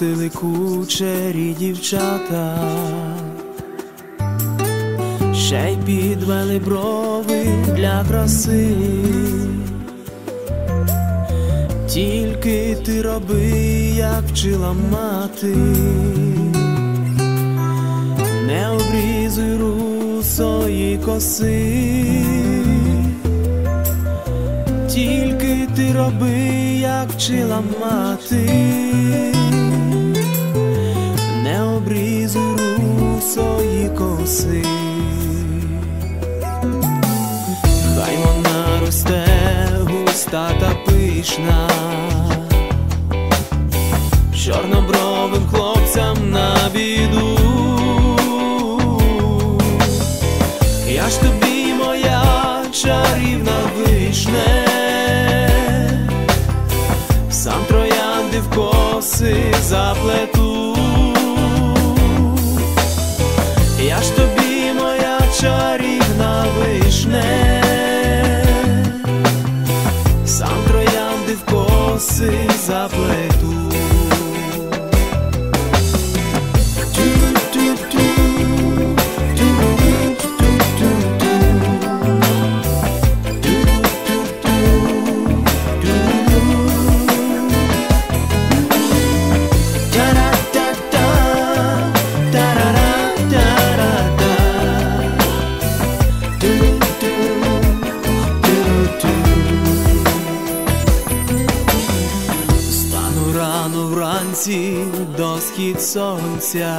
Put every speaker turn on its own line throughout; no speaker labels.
Розпустили кучері дівчата, ще й підвели брови для краси, тільки ти роби, як вчила мати, не обрізуй русої коси, тільки ти роби, як вчила мати, русої. Хай вона росте густа та пишна, чорнобровим хлопцям на біду. Я ж тобі моя чарівна вишне, сам троянди в коси заплету. В коси вранці до схід сонця,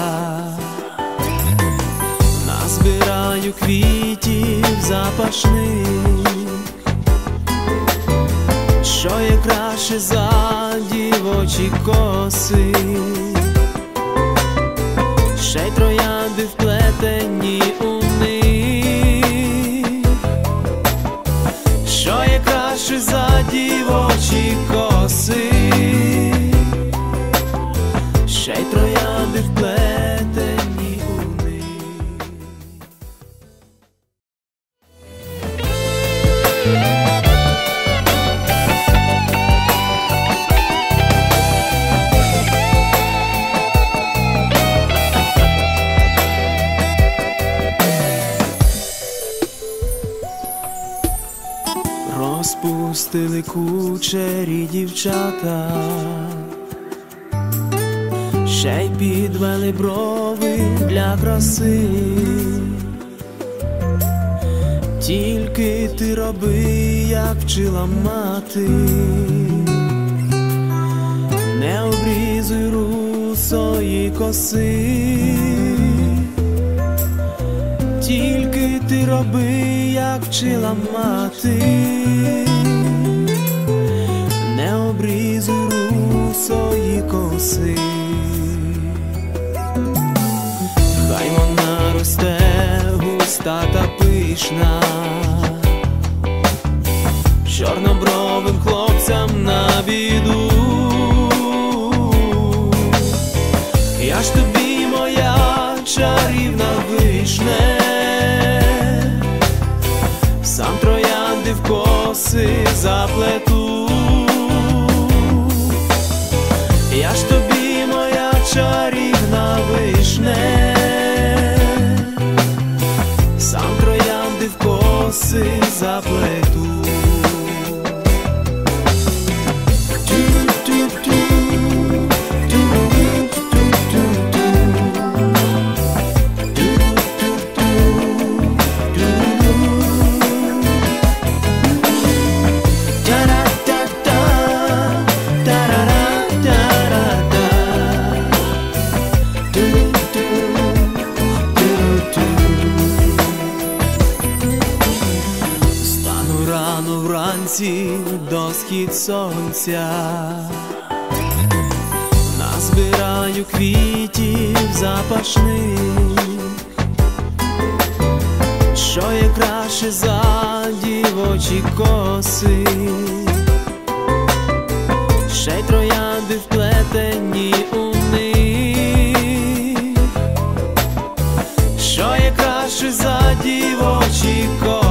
назбираю квітів запашних, що є краще за дівочі коси, ще й троянди вплетені у них, що є краще за дівочі коси, Розпустили кучері дівчата, ще й підвели брови для краси, тільки ти роби, як вчила мати, не обрізуй русої коси. Тільки ти роби, як вчила мати, русої хай вона росте густа та пишна, чорнобровим хлопцям на біду. Я ж тобі моя чарівна вишне, сам троянди в коси заплету. Схід сонця, назбираю квітів запашних, що є краще за дівочі коси, ще й троянди вплетені у них, що є краще за дівочі коси.